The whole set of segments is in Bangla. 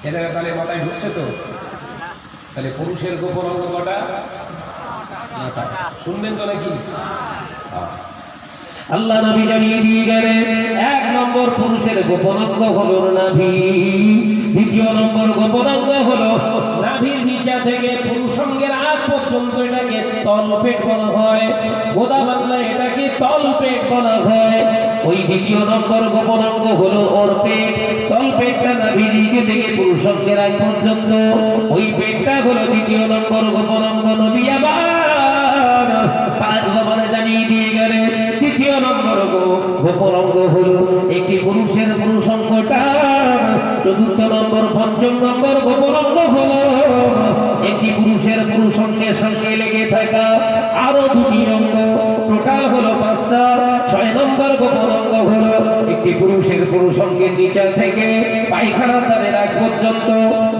ছেলেরা তাহলে মাথায় ঢুকছে তো? তাহলে পুরুষের গোপন অঙ্গ কটা। শুনবেন তো নাকি। আল্লাহ নবী জানিয়ে দিয়ে গেলেন, এক নম্বর পুরুষের গোপনাঙ্গ হল নাভি। দ্বিতীয় নম্বর গোপনাঙ্গ হলো নাভির নিচা থেকে পুরুষঙ্গের আগ পর্যন্ত এটাকে তলপেট বলা হয়। গোদা বাংলায় এটাকে তলপেট বলা হয়। ওই দ্বিতীয় নম্বর গোপনাঙ্গ হলো ওর পেট। তল পেটটা নাভি নিচে থেকে পুরুষঙ্গের আগ পর্যন্ত। ওই পেটটা হলো দ্বিতীয় নম্বর গোপনাঙ্গ নবী আবার। পাঁচ জমানে জানিয়ে দিয়ে গেলেন তৃতীয় নম্বর গো- গোপন অঙ্গ হলো। একটি পুরুষের পুরুষ অঙ্গটা চতুর্থ নম্বর, পঞ্চম নম্বর গোপন অঙ্গ হলো একটি পুরুষের পুরুষ অঙ্গের সঙ্গে লেগে থাকা আরও দুটি অঙ্গ। টোটাল হলো পাঁচটা। ছয় নম্বর গোপন অঙ্গ হলো একটি পুরুষের পুরুষ অঙ্গের নিচা থেকে পায়খানা তারের আগ পর্যন্ত।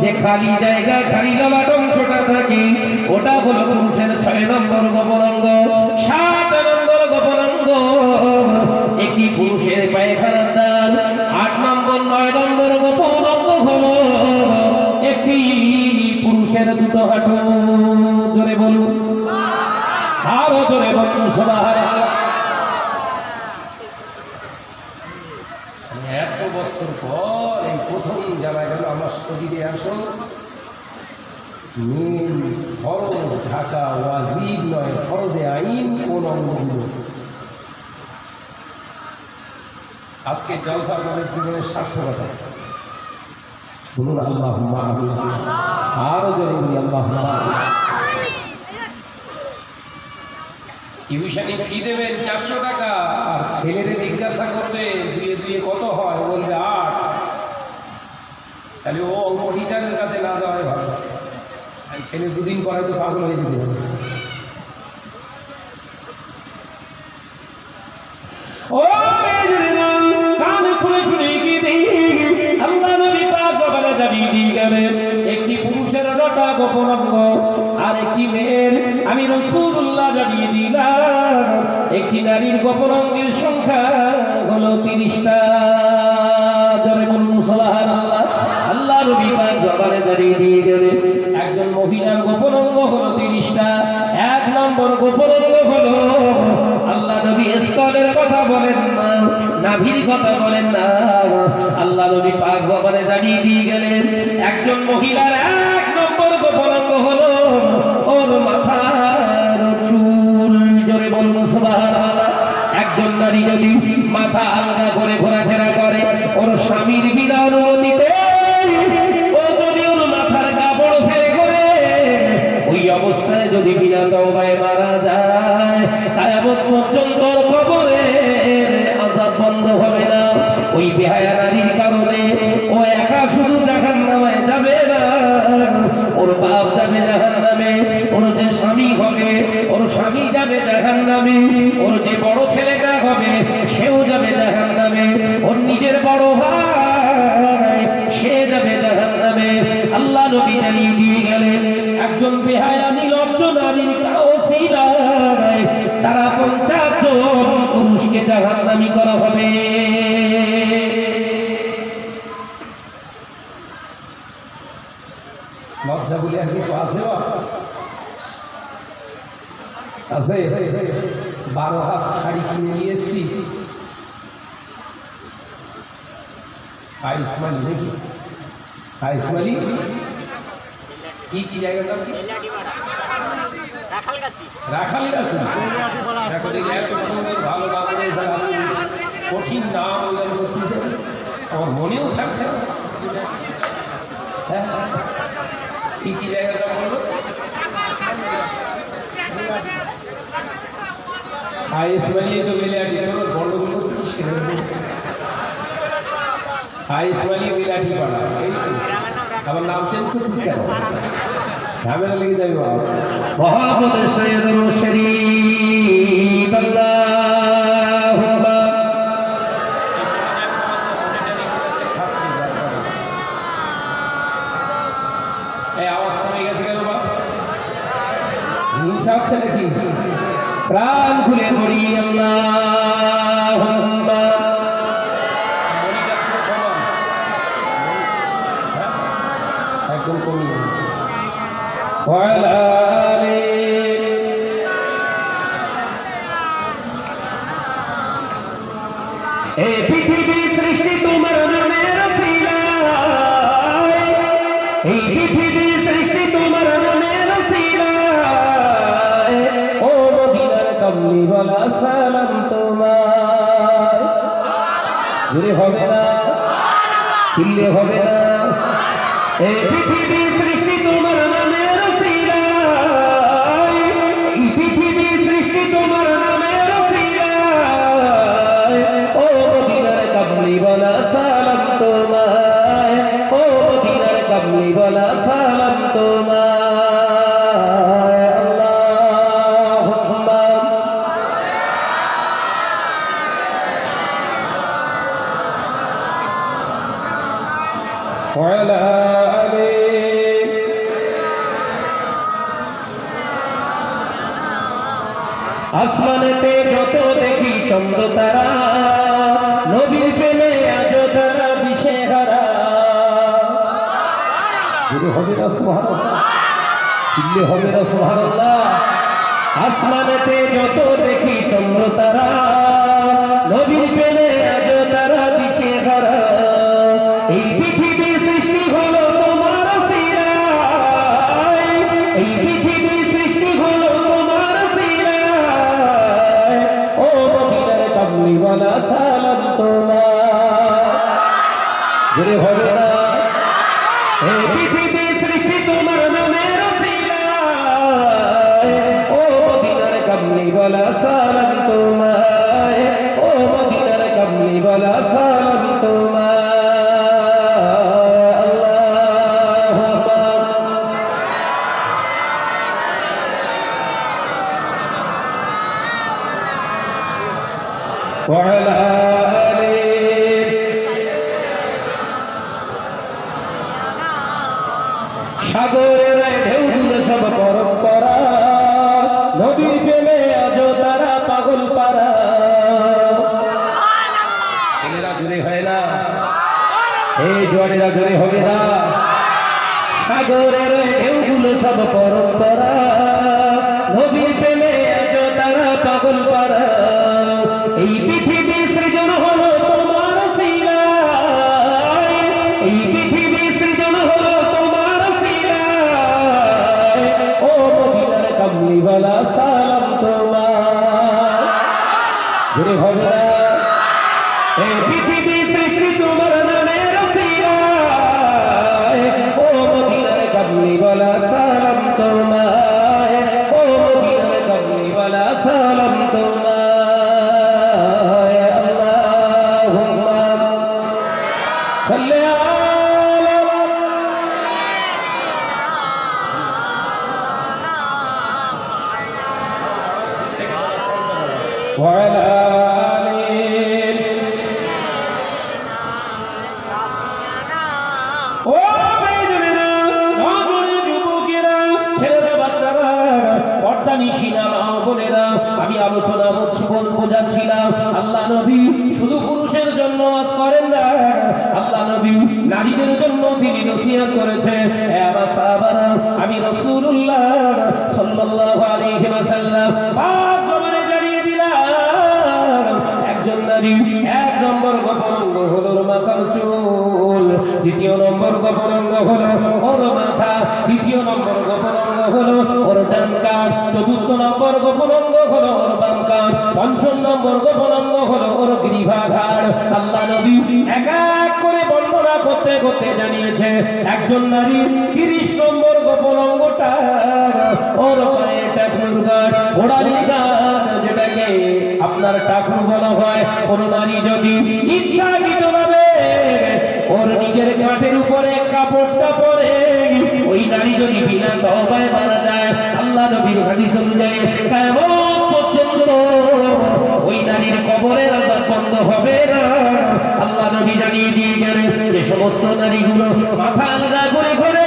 যে খালি জায়গা, খালি ললাট অংশটা থাকে, ওটা হলো পুরুষের ছয় নম্বর গোপন অঙ্গ। সাত নম্বর গোপন অঙ্গ। একটি পুরুষের পায়খানার দ্বার আট নম্বর নয় নম্বর একটি পুরুষের দুটো হাঁটু, জোরে বলুন। আরও জোরে বলুন, সুবহানাল্লাহ। এত বছর পর এই প্রথম জানা গেল, আমার শরীরে আসো মেন ফরজ, ঢাকা ওয়াজিব নয়, ফরজে আইন কোন অঙ্গগুলো আজকে জলসা আমাদের জীবনের সার্থকতা। বলুন আল্লাহ আরও জোরে বলি আল্লাহ টিউশনি ফি দেবেন চারশো টাকা? আর ছেলেরে জিজ্ঞাসা করবে, দুয়ে দুয়ে কত হয়? বলবে আট। তাহলে ও অল্প টিচারের কাছে না যাওয়াই ভালো। ছেলে দুদিন পরে তো পাগল হয়ে যেতে ও কান খুলে শুনে কি জানিয়ে দিয়ে গেলেন একটি পুরুষের নটা গোপন আর একটি মেয়ের আমি রসুল্লাহ জানিয়ে দিলাম, একটি নারীর গোপন অঙ্গের সংখ্যা হলো তিরিশটা। আল্লাহ জবানে জানিয়ে দিয়ে একজন মহিলার গোপন অঙ্গ হলো তিরিশটা, এক নম্বর গোপন অঙ্গ হলো আল্লাহ নবী স্তনের কথা বলেন না, নাভির কথা বলেন না। আল্লাহ নবী পাক জবানে জানিয়ে দিয়ে গেলেন, একজন মহিলার এক নম্বর গোপনাঙ্গ হলো ওর মাথার চুল। জোরে বলুন একজন নারী যদি মাথা আলগা করে ঘোরাফেরা করে, ওর স্বামীর বিনা অনুমতিতে ও যদি ওর মাথার কাপড় ফেলে করে, ওই অবস্থায় যদি বিনা যায় কায়ামত পর্যন্ত হবে না। ওই বেহায়া নারীর কারণে ও একা শুধু জাহান্নামে যাবে না। ওর বাপ যাবে জাহান্নামে, ওর সেও নিজের বড় ভাই, সে যাবে জাহান্নামে। আল্লাহ নবী জানিয়ে দিয়ে গেলেন, একজন বেহায়া নির্লজ্জ নারীর কাউসিলায় তারা পঞ্চাশ জন পুরুষকে জাহান্নামি করা হবে। লজ্জা বলে আর কিছু আছে? আছে? বারো হাত শাড়ি কিনে নিয়ে এসছি। আইসমালি নাকি? আইসমালি কি কি কি? রাখাল গাছি এত সুন্দর, ভালো কঠিন নাম করতেছে। আমার মনেও থাকছে। হ্যাঁ কি কি জায়গার নাম বলব আইএস মালিয়ে তো বেলে আটি গন্ডগোল করতেছিস কেন আইএস মালিয়ে বেলাটি পাড়া এই তো। নাম চেঞ্জ করছিস ঝামেলা লেগে যাবে মোহাম্মদ সৈয়দুল শরীফ আল্লাহুম্মা এই আওয়াজ কমে গেছে কেন বা হিংসা হচ্ছে নাকি? প্রাণ খুলে পড়ি আল্লাহ। وعلى آله এই পৃথিবী সৃষ্টি তোমার নামের শিলায় এই পৃথিবী সৃষ্টি তোমার নামের শিলায় ও মদিনার কমলি বলা সালাম তোমার জুড়ে হবে না চিল্লে হবে না এই পৃথিবী সৃষ্টি জুড়ে হবে না জোয়ারেরা জোরে হবে না। সাগরের ঢেউগুলো সব পরম্পরা। নদীর প্রেমে আজ তারা পাগল পারা। এই পৃথিবী সৃজন হলো তোমার এই পৃথিবী সৃজন হলো তোমার শিলায়। ও মদিনার কমলি বলা সালাম তোমার। জুড়ে হবে না। অঙ্গ হলো মাথার চুল দ্বিতীয় নম্বর গোপন অঙ্গ হলো ওর মাথা দ্বিতীয় নম্বর গোপন অঙ্গ হলো ওর ডান কান চতুর্থ নম্বর গোপন অঙ্গ হলো ওর বাম কান পঞ্চম নম্বর গোপন অঙ্গ হলো ওর গ্রীভাঘাড় আল্লাহ নবী এক এক করে বর্ণনা করতে করতে জানিয়েছে, একজন নারী তিরিশ নম্বর গোপন অঙ্গটা, ওর যেটাকে আপনার টাকু বলা হয়। কোন নারী যদি ইচ্ছাকৃত ভাবে ওর নিজের কাঠের উপরে কাপড়টা পরে, ওই নারী যদি বিনা তবায় মারা যায়, আল্লাহ নবীর হাদিস অনুযায়ী কেমন পর্যন্ত ওই নারীর কবরের আজাব বন্ধ হবে না। আল্লাহ নবী জানিয়ে দিয়ে গেলে যে সমস্ত নারীগুলো মাথা আলাদা করে করে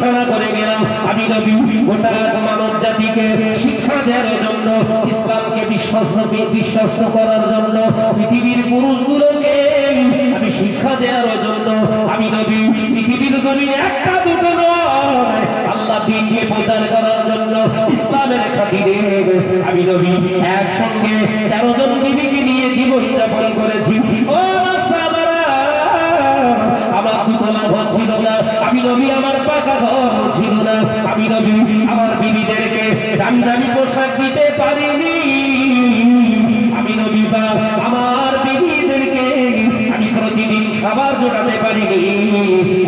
খানা করে গেলাম। আমি নবী গোটা মানব জাতিকে শিক্ষা দেওয়ার জন্য, ইসলামকে বিশ্বস্ত বিশ্বস্ত করার জন্য, পৃথিবীর পুরুষগুলোকে আমি শিক্ষা দেওয়ার জন্য, আমি নবী পৃথিবীর জমিনে একটা দুটো নয়, আল্লাহ দিনকে প্রচার করার জন্য ইসলামের খাতিরে আমি নবী একসঙ্গে তেরো জন বিবিকে নিয়ে জীবন যাপন করেছি, ও আমার দুতলা ঘর ছিল না, আমি নবী আমার পাকা ঘর ছিল না, আমি নবী আমার বিবিদেরকে দামি দামি পোশাক দিতে পারিনি। আমি নবী বা আমার বিবিদেরকে আমি প্রতিদিন খাবার জোটাতে পারিনি।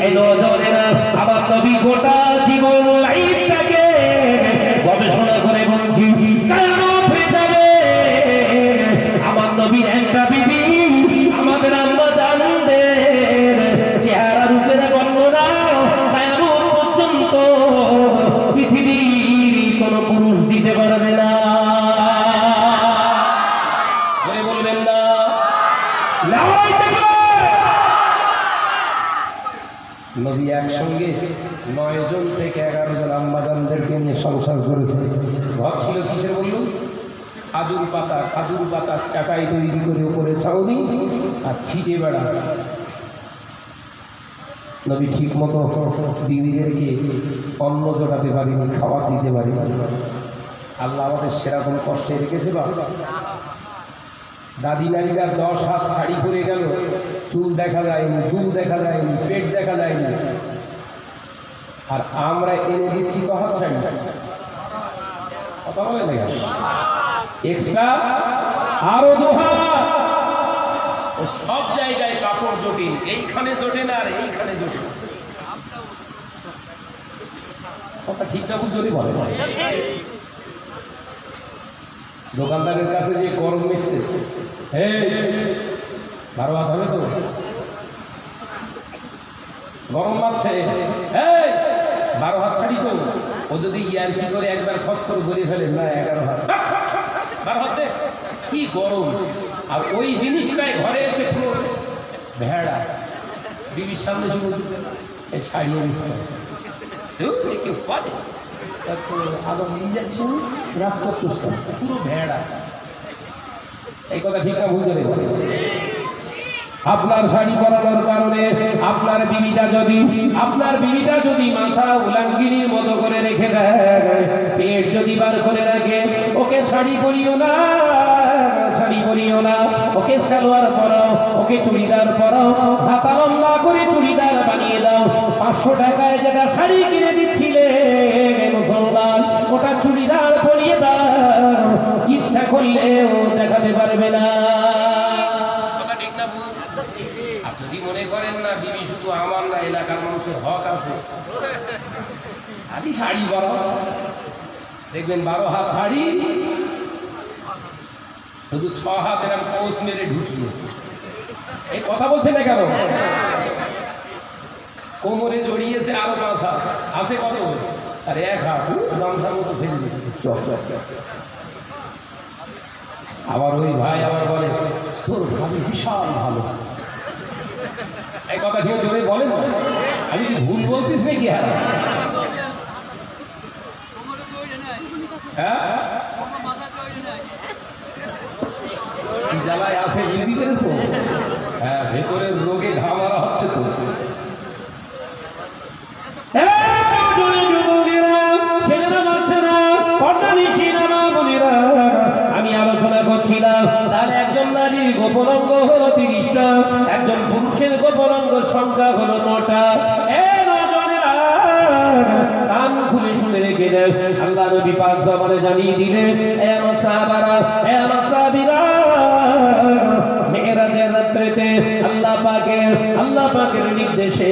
এই নজরেরা আমার চাটাই তৈরি করে উপরে ছাউনি আর ছিটে বেড়া। নবী ঠিক মতো বিবিদেরকে অন্ন জোটাতে পারিনি, খাবার দিতে পারিনি। আল্লাহ আমাদের সেরকম কষ্টে রেখেছে বা? দাদি নারীরা দশ হাত শাড়ি পরে গেল, চুল দেখা যায়নি, দুল দেখা যায়নি, পেট দেখা যায়নি। আর আমরা এনে দিচ্ছি ক হাত শাড়ি? কথা বলে না এক্সট্রা আরও দু হাত ও সব জায়গায় কাপড় জোটে, এইখানে জোটে না আর এইখানে জোটে। কথা ঠিক না, বুঝলি বলে দোকানদারের কাছে যে গরম মিটতেছে। হে বারো হাত হবে তো? গরম মারছে? বারো হাত ছাড়ি তো। ও যদি ইয়ার কি করে একবার ফস্কর করে ফেলে? না, এগারো হাত। বারো হাত দে। কি গরম? আর ওই জিনিসটাই ঘরে এসে পুরো ভেড়া। বিবির সামনে এই শাড়ি কেউ পারে? আবার নিয়ে যাচ্ছে রাগ করতেছ পুরো ভেড়া। এই কথা ঠিক ভুল আপনার শাড়ি পরানোর কারণে আপনার বিবিটা যদি, আপনার বিবিটা যদি মাথা উলাঙ্গিনীর মতো করে রেখে দেয়, পেট যদি বার করে রাখে, ওকে শাড়ি পরিও না। শাড়ি পরিও না, ওকে সালোয়ার পরাও, ওকে চুড়িদার পরাও, হাতা লম্বা করে চুড়িদার বানিয়ে দাও। পাঁচশো টাকায় যেটা শাড়ি কিনে দিচ্ছিলে মুসলমান, ওটা চুড়িদার পরিয়ে দাও। ইচ্ছা করলেও দেখাতে পারবে না? যদি মনে করেন না, বিবি শুধু আমার না, এলাকার মানুষের হক আছে। খালি শাড়ি বড় দেখবেন বারো হাত শাড়ি শুধু ছ হাত এরকম কোষ মেরে ঢুকিয়েছে এই কথা বলছে না কেন? কোমরে জড়িয়েছে আরও পাঁচ হাত। আছে কত? আর এক হাত। গামছার মতো ফেলে দিচ্ছে চক আবার ওই ভাই আবার বলে, তোর ভাবি বিশাল ভালো। এই কথা ঠিক জোরে বলেন আমি কি ভুল বলতিস নাকি? হ্যাঁ। হ্যাঁ কি জ্বালায় আছে বুঝতে পেরেছ হ্যাঁ ভেতরের রোগে ঘামারা হচ্ছে তো। একজন পুরুষের সংখ্যা হলো নটা। আল্লাহ নবী পাক জবানে জানিয়ে দিলেন, এ আমার সাহাবারা, এ আমার সাহাবীরা মেরাজের রাত্রিতে আল্লাহ পাকে আল্লাহ পাকের নির্দেশে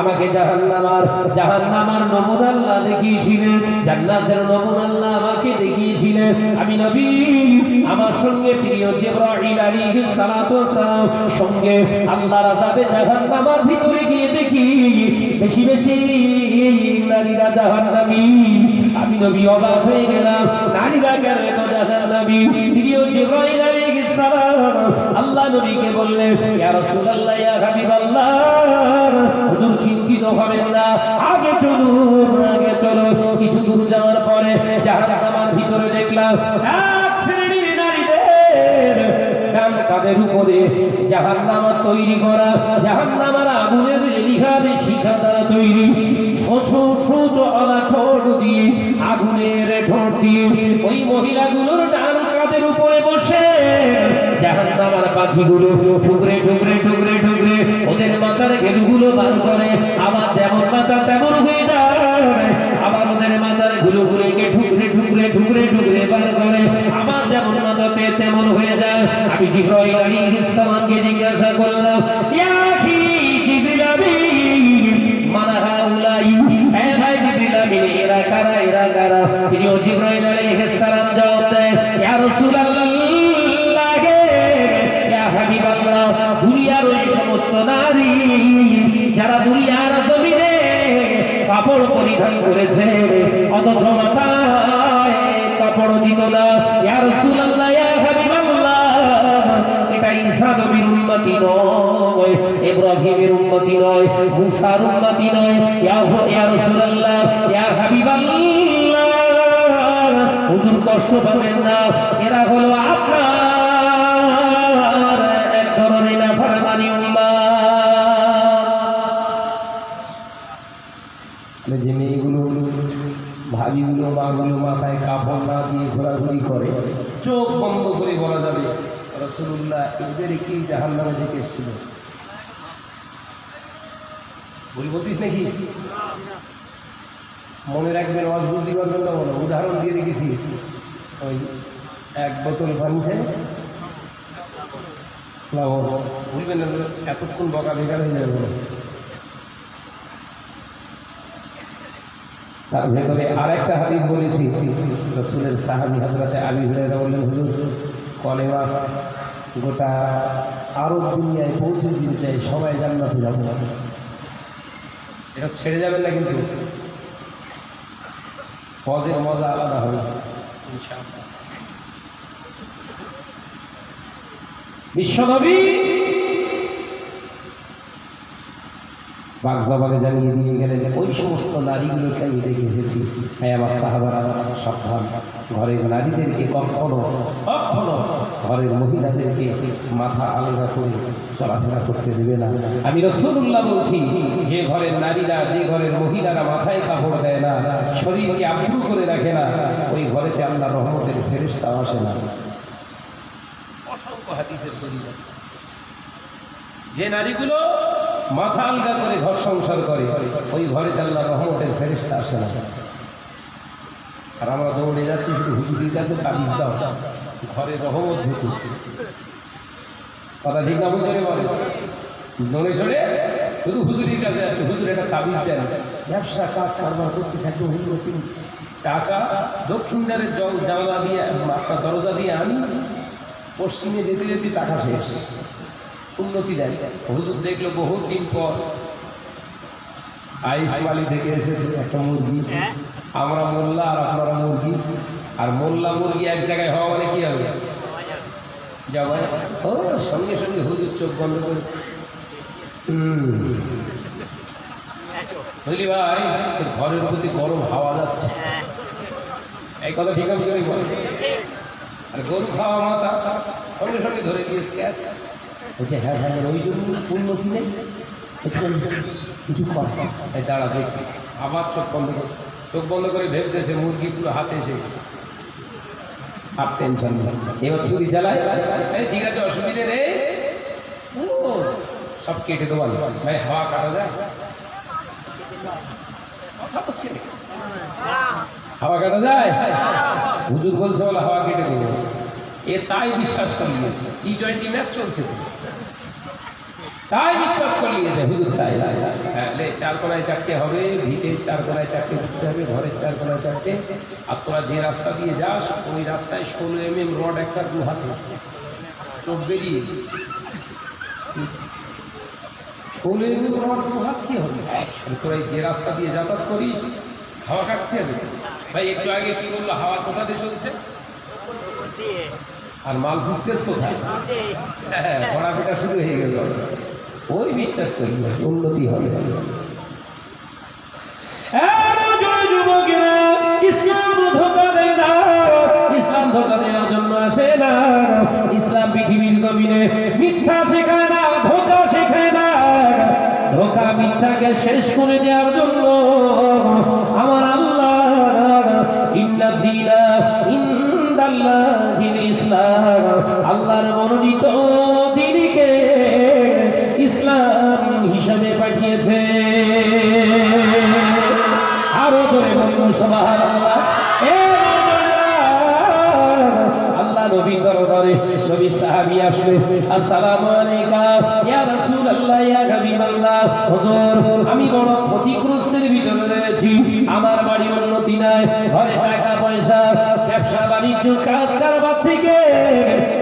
আমাকে জাহান্নামার জাহান্নামার নমুনা আল্লাহ দেখিয়েছিলেন, জান্নাতের নমুনা আল্লাহ আমাকে দেখিয়েছিলেন। আমি নবী, আমার সঙ্গে প্রিয় জিবরাইল আলাইহিস ওয়াসসালাম সঙ্গে আল্লাহর আযাবে জাহান্নামার ভিতরে গিয়ে দেখি, বেশি বেশি নারীরা জাহান্নামী। আমি নবী অবাক হয়ে গেলাম, নারীরা কেন এত জাহান্নামী? প্রিয় জিবরাইল সালাম আল্লাহ নবীকে বললেন, ইয়া রাসূলুল্লাহ, ইয়া হাবিবাল্লাহ। হুজুর চিন্তিত হবেন না। আগে চলুন, আগে চলো কিছু দূর যাওয়ার পরে জাহান্নামার ভিতরে দেখলাম, এক শ্রেণির নারীদের ডান কাঁধের উপরে জাহান্নামা তৈরি করা, জাহান্নামার আগুনের লিহার শিখা দ্বারা তৈরি। সোছো সোজো আলা ঠোঁট দিয়ে আগুনের ঠোঁট দিয়ে ওই মহিলাগুলোর ডান কাঁধের উপরে বসে। জাহান্নামার পাখিগুলো ঠুকরে ঠুকরে ঠুকরে ঠুকরে ওদের মাথার ঘেরুগুলো বার করে। আবার যেমন মাথা তেমন হয়ে যায়। আবার ওদের মাথার ঘুরুগুলোকে ঠুকরে ঠুকরে ঠুকরে ঠুকরে বার করে। আবার যেমন মাথাতে তেমন হয়ে যায়। আমি জিব্রাইল আলাইহিস সালামকে জিজ্ঞাসা করলাম, ইয়া কাপড় পরিধান করেছে। অথচ মাথায় কাপড় দিত না। ইয়া হাবিবাল্লাহ। এটা ঈসা নবীর উম্মতি নয়, ইব্রাহিমের উম্মতি নয়, মুসার উম্মতি নয়। ইয়া ইয়া রাসূলুল্লাহ, ইয়া হাবিবাল্লাহ। হুজুর কষ্ট পাবেন না। এরা হলো আপনার যে মেয়েগুলো ভাবিগুলো মাগুলো মাথায় কাপড় না দিয়ে ঘোরাঘুরি করে, চোখ বন্ধ করে বলা যাবে রসুল্লাহ এদের কি জাহান নামে দেখে এসেছিল। ভুল নাকি? মনে রাখবেন, আওয়াজ বুঝতে বলো, উদাহরণ দিয়ে রেখেছি। ওই এক বোতল পানিতে ভুলবেন না, এতক্ষণ বকা বেকার হয়ে যাবে তার ভেতরে আরেকটা হাদিস বলেছি। রসুলের সাহাবি হাজরাতে আলী হুরায়রা বললেন হুজুর কলেমা গোটা আরব দুনিয়ায় পৌঁছে দিতে চাই সবাই জান্নাতে যাব। এটা ছেড়ে যাবেন না কিন্তু। হজের মজা আলাদা হবে। বিশ্বনবী বাগজবানে জানিয়ে দিয়ে গেলেন। ওই সমস্ত নারীগুলোকে আমি এসেছি। হ্যাঁ আমার সাহাবারা সাবধান। ঘরের নারীদেরকে কখনো কখনো ঘরের মহিলাদেরকে মাথা আলাদা করে চলাফেরা করতে দেবে না। আমি রসুল্লাহ বলছি, যে ঘরের নারীরা, যে ঘরের মহিলারা মাথায় কাপড় দেয় না, শরীরকে আবরু করে রাখে না, ওই ঘরেতে আল্লাহ রহমতের ফেরিস্তা আসে না। অসংখ্য হাদিসের আছে। যে নারীগুলো মাথা আলগা করে ঘর সংসার করে, ওই ঘরেতে আল্লাহ রহমতের ফেরিস্তা আসে না। আর আমরা দৌড়ে যাচ্ছি, শুধু হুজুরির কাছে তাবিজ দাও। ঘরে রহমত ঢুকুক কথা ঠিক না বলতে বলে, দৌড়ে সরে শুধু হুজুরির কাছে যাচ্ছে, হুজুর একটা তাবিজ দেন। ব্যবসা, কাজ, কারবার করতে থাকবে হুজুর টাকা দক্ষিণ দ্বারে জল জানলা দিয়ে আপনার দরজা দিয়ে আনি, পশ্চিমে যেতে যেতে টাকা শেষ। উন্নতি দেন হুজুর দেখল বহুত দিন পর আইস মালি থেকে এসেছে একটা মুরগি। আমরা মোল্লা আর আপনারা মুরগি। আর মোল্লা মুরগি এক জায়গায় হওয়া মানে কি হবে? যাওয়া ও সঙ্গে সঙ্গে হুজুর চোখ বন্ধ করে। হুম। বুঝলি ভাই ঘরের প্রতি গরম হাওয়া যাচ্ছে। এই কথা ঠিক আমি করে বল? আর গরু খাওয়া মাথা। সঙ্গে সঙ্গে ধরে গিয়েছে গ্যাস বলছে হ্যাঁ হ্যাঁ ওই জন্য উন্নতি নেই কিছু কর। দাঁড়া, দেখি। আবার চোখ বন্ধ করে। চোখ বন্ধ করে ভেবতেছে, মুরগি পুরো হাতে এসে। আর টেনশন এবার ছুরি চালায় ঠিক আছে, অসুবিধে নেই। সব কেটে দেওয়া ভাই, হাওয়া কাটা যায়। হাওয়া কাটা যায়? হুজুর বলছে, বলে, হাওয়া কেটে দেবো। এ তাই বিশ্বাস করিয়েছে। টি টোয়েন্টি ম্যাচ চলছে। তাই বিশ্বাস করিয়েছে, হুজুর, তাই। হ্যাঁ চার কোনায় চারটে হবে ভিটের চার কোনায় চারটে ঢুকতে হবে, ঘরের চার কোনায় চারটে। আর তোরা যে রাস্তা দিয়ে যাস, ওই রাস্তায় ষোলো এম এম রড একটা দু হাতে চোখ বেরিয়ে ষোলো এম এম রড দু হাত কী হবে? তোরা যে রাস্তা দিয়ে যাতায়াত করিস, হাওয়া কাটতে হবে। ভাই, একটু আগে কি বলল, হাওয়া কোথা দিয়ে চলছে? আর মাল ঘুরতেছ কোথায়? হ্যাঁ পড়াপেটা শুরু হয়ে গেল। ওই বিশ্বাস করি উন্নতি হবে। ইসলাম ধোকা দেয় না ইসলাম ধোকা দেওয়ার জন্য আসে না। ইসলাম পৃথিবীর জমিনে মিথ্যা শেখায় না ধোকা শেখায় না। ধোকা মিথ্যাকে শেষ করে দেওয়ার জন্য আমার আল্লাহ ইসলাম আল্লাহর মনোনীত দিনকে ইসলাম হিসাবে পাঠিয়েছে। আরও বলুন, সুবহানাল্লাহ। আল্লাহ নবী ইয়া আমি বড় ক্ষতিগ্রস্তের ভিতরে রয়েছি, আমার বাড়ি উন্নতি নাই, ঘরে টাকা পয়সা ব্যবসা বাণিজ্য, কাজ কারবার থেকে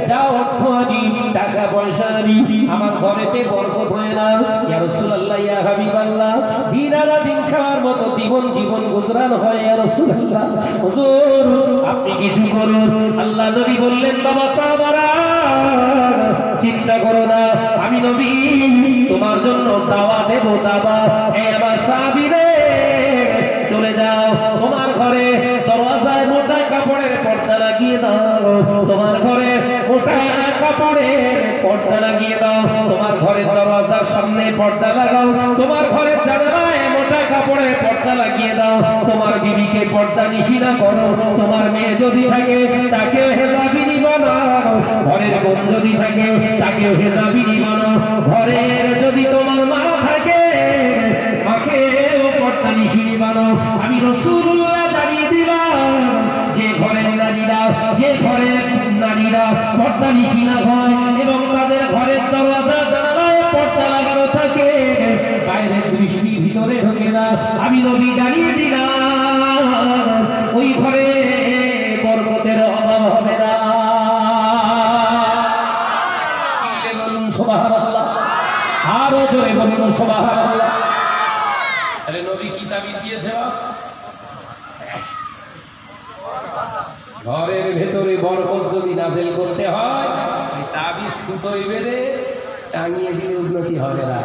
যা অর্থ আনি, টাকা পয়সা আনি, আমার ঘরেতে বরকত হয় না। ইয়া হাবিবাল্লাহ, দিন আনা দিন খাওয়ার মতো জীবন জীবন গুজরান হয় হুজুর, আপনি কিছু করুন। আল্লাহ নবী বললেন, বাবা চিন্তা করো না, আমি নবী, তোমার জন্য দাওয়া দেব দাওয়া হে আমার সাহাবীরে চলে যাও তোমার ঘরে দরওয়াজায় মোটা কাপড়ের পর্দা লাগিয়ে দাও, তোমার ঘরে মোটা কাপড়ের পর্দা লাগিয়ে দাও, তোমার ঘরের দরওয়াজার সামনে পর্দা লাগাও, তোমার ঘরের জানালায় মোটা কাপড়ের পর্দা লাগিয়ে দাও, তোমার বিবিকে পর্দা নিশিনা করো, তোমার মেয়ে যদি থাকে তাকেও হেজাবিনী বানাও ঘরের বোন যদি থাকে তাকেও হেজাবিনী বানাও ঘরের যদি তোমার মা পর্দা নিশিনি বানাও আমি রসুল্লাহ জানিয়ে দিলাম, যে ঘরের নারীরা, যে ঘরের নারীরা পর্দা নিশিনা হয় এবং তাদের ঘরের দরজা জানালায় পর্দা লাগানো থাকে, বাইরের দৃষ্টি ভিতরে ঢোকে না। আমি নবী জানিয়ে দিলাম, ওই ঘরে বরকতের অভাব হবে না। আরও জোরে বলুন, সুবহানাল্লাহ। নবী কি তাবিজ দিয়েছে ঘরের ভেতরে বরকত যদি নাজেল করতে হয় তাবিজ বেঁধে টাঙিয়ে দিয়ে উন্নতি হবে না।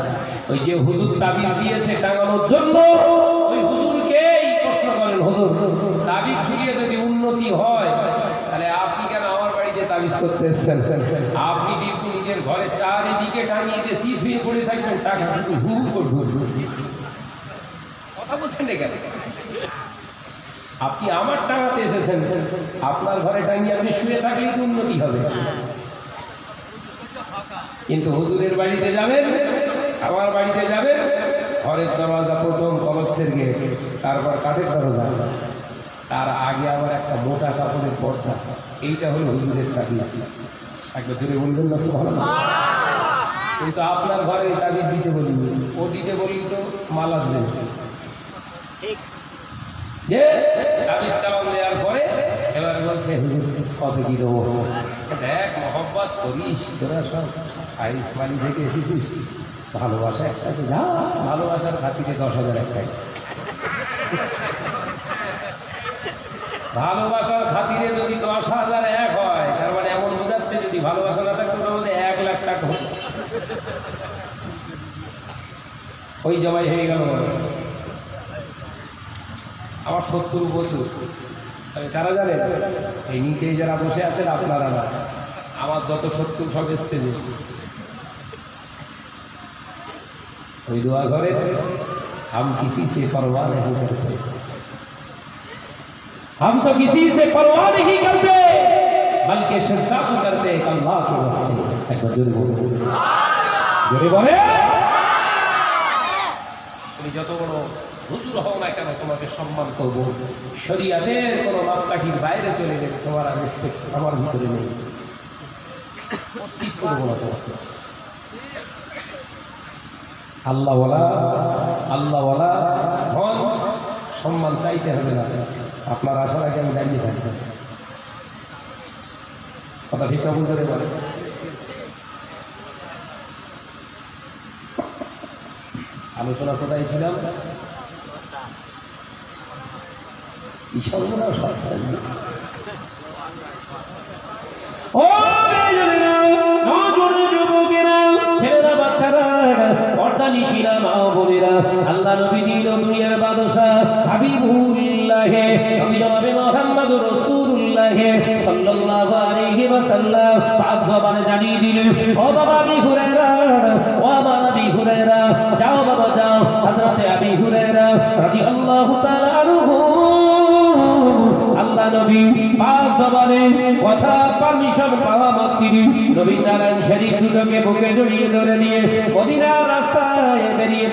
ওই যে হুজুর তাবিজ দিয়েছে টাঙানোর জন্য, ওই হুজুরকেই প্রশ্ন করেন, হুজুর, তাবিজ ঝুলিয়ে যদি উন্নতি হয়, তাহলে আপনি কেন আমার বাড়িতে তাবিজ করতে এসছেন? আপনি কিন্তু নিজের ঘরে চারিদিকে টাঙিয়ে দিয়ে চিজ পড়ে থাকবেন, টাকা কিন্তু হু হু করে ঢুকবে। কথা বলছেন না কেন? আপনি আমার টাঙাতে এসেছেন, আপনার ঘরে টাঙিয়ে আপনি শুয়ে থাকলেই তো উন্নতি হবে। কিন্তু হুজুরের বাড়িতে যাবেন, আমার বাড়িতে যাবেন, ঘরের দরজা প্রথম কলপসের গেট তারপর কাঠের দরজা তার আগে আবার একটা মোটা কাপড়ের পর্দা, এইটা হলো হুজুরের তাবিজ। একবার জোরে বলবেন না সে ভালো কিন্তু আপনার ঘরে তাবিজ দিতে বলিনি, ও দিতে বলি তো মাল আসবে পরে এবার কি দেখ তোরা সব ইসমাইলি থেকে এসেছিস। ভালোবাসা একটা ভালোবাসার খাতিরে দশ হাজার একটাই। ভালোবাসার খাতিরে যদি দশ হাজার এক হয়, তার মানে এমন বোঝাচ্ছে যদি ভালোবাসা না থাকতো ওটার মধ্যে এক লাখ টাকা। ওই জমাই হয়ে গেল। আমার সত্তর বছর তবে কারা জানেন এই নিচে যারা বসে আছেন আপনারা না আমার যত শত্রু সব স্টেজে ওই দোয়া ঘরে हम किसी से परवाह नहीं करते हम तो किसी से परवाह नहीं करते बल्कि शिरका तो करते एक अल्लाह के वास्ते একবার জোরে বলুন জোরে বলে তুমি যত বড় হুজুর হও না কেন, তোমাকে সম্মান করব। শরিয়াতের কোনো মাপকাঠির বাইরে চলে গেলে তোমার আর রেসপেক্ট আমার ভিতরে নেই। সম্মান চাইতে হবে না। আপনার আশার আগে আমি দাঁড়িয়ে থাকব। কথা ঠিক বলতে পারে? আলোচনা কোথায় ছিলাম? এই সর্বনাশ ও মেয়েরা, নজর যুবকেরা, ছেলেরা, বাচ্চারা, পর্দা নিশিরা, মা বোনেরা, আল্লাহ নবী দিন দুনিয়ার বাদশাহ, হাবিবুল্লাহে, নবী জনাবে মোহাম্মদ রাসূলুল্লাহে, সাল্লাল্লাহু আলাইহি ওয়াসাল্লাম, পাক জবানে জানিয়ে দিলেন, ও বাবা আবি হুরায়রা, ও যাও বাবা যাও, হযরতে আবি হুরায়রা রাদিয়াল্লাহু তাআলা আনহু আল্লাহ নবী পাক জবানে কথা পারমিশন পাওয়া মাত্রই নবী নারায়ণ শরীফ দুটোকে বুকে জড়িয়ে ধরে নিয়ে মদিনার রাস্তায় বেরিয়ে